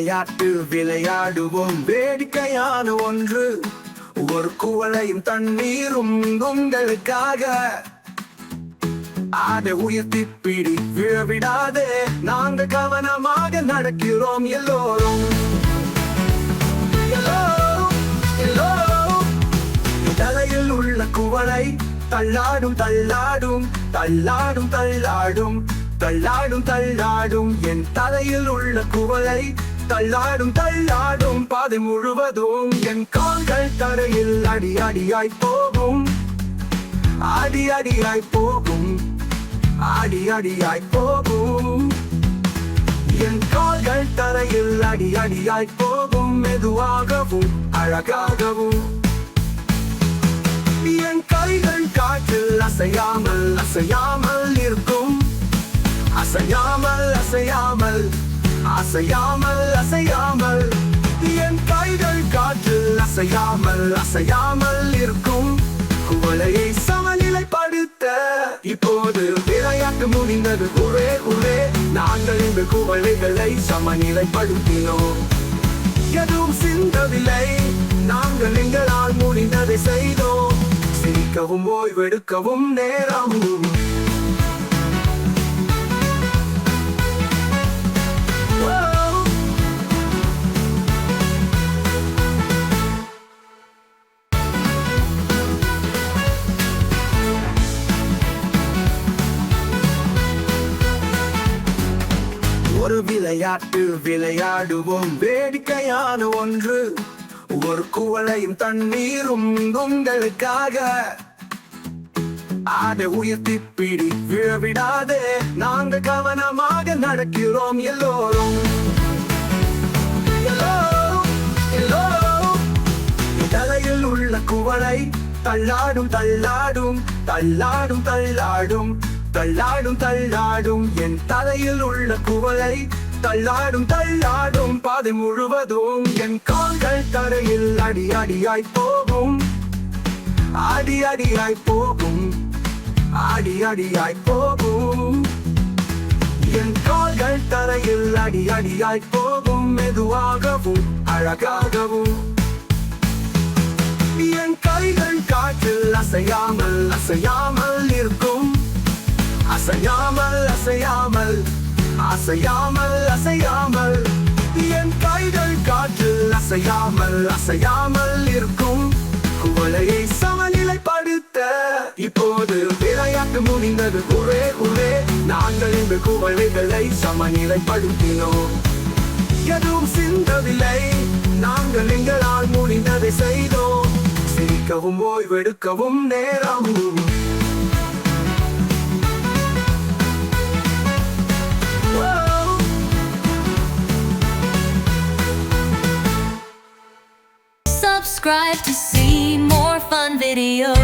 விளையாட்டு விளையாடுவோம். வேடிக்கையான ஒன்று. ஒரு குவளையும் தண்ணீரும் உங்களுக்காக. அதை உயர்த்தி பிடி விழவிடாதே. நாங்கள் கவனமாக நடக்கிறோம் எல்லோரும். தலையில் உள்ள குவளை தள்ளாடும் தள்ளாடும் தள்ளாடும் தள்ளாடும் தள்ளாடும் தள்ளாடும். என் தலையில் உள்ள குவளை தள்ளாடும் தள்ளாடும் பாதை முழுவதும். என் கால்கள் தரையில் அடி அடியாய் போகும். அடி அடியாய் போகும். அடி அடியாய் போகும். என் கால்கள் தரையில் அடி அடியாய் போகும். மெதுவாகவும் அழகாகவும். என் கைகள் காற்றில் அசையாமல் அசையாமல் இருக்கும். அசையாமல் அசையாமல். அசையாமல் அசையாமல். என் கைகள் காற்றில் அசையாமல் அசையாமல் இருக்கும். குவளையை சமநிலைப்படுத்த இப்போது விளையாட்டு முடிந்தது. ஒரே ஒரே நாங்கள் இந்த குவளைகளை சமநிலைப்படுத்தினோம். எதுவும் சிந்தவில்லை. நாங்கள் எங்களால் முடிந்ததை செய்தோம். சிரிக்கவும் ஓய்வெடுக்கவும் நேரம் ஒரு விளையாட்டு விளையாடுவோம். வேடிக்கையான ஒன்று. ஒரு குவளையும் தண்ணீரும் உங்களுக்காக. அதை உயர்த்தி பிடி விழவிடாதே. நாங்கள் கவனமாக நடக்கிறோம் எல்லோரும். தலையில் உள்ள குவளை தள்ளாடும் தள்ளாடும் தள்ளாடும் தள்ளாடும். தள்ளாடும் தள்ளாடும். என் தலையில் உள்ள குவலை தள்ளாடும் தள்ளாடும். பாதை முழுவதும் என் கால்கள் தரையில் அடி அடியாய் போகும். அடி அடியாய் போகும். அடி அடியாய் போகும். என் கால்கள் தரையில் அடி அடியாய் போகும். மெதுவாகவும் அழகாகவும். என் கைகள் காற்றில் அசையாமல் அசையாமல் இருக்கும் அசையாமல் அசையாமல் அசையாமல் அசையாமல். என் கைகள் காற்றில் அசையாமல் அசையாமல் இருக்கும். குவளையை சமநிலைப்படுத்த இப்போது விளையாட்டு முடிந்தது. ஒரே ஒரே நாங்கள் இந்த குவளைகளை சமநிலைப்படுத்தினோம். எதுவும் சிந்தவில்லை. நாங்கள் எங்களால் முடிந்ததை செய்தோம். சிரிக்கவும் ஓய்வெடுக்கவும் நேரம் Subscribe to see more fun videos.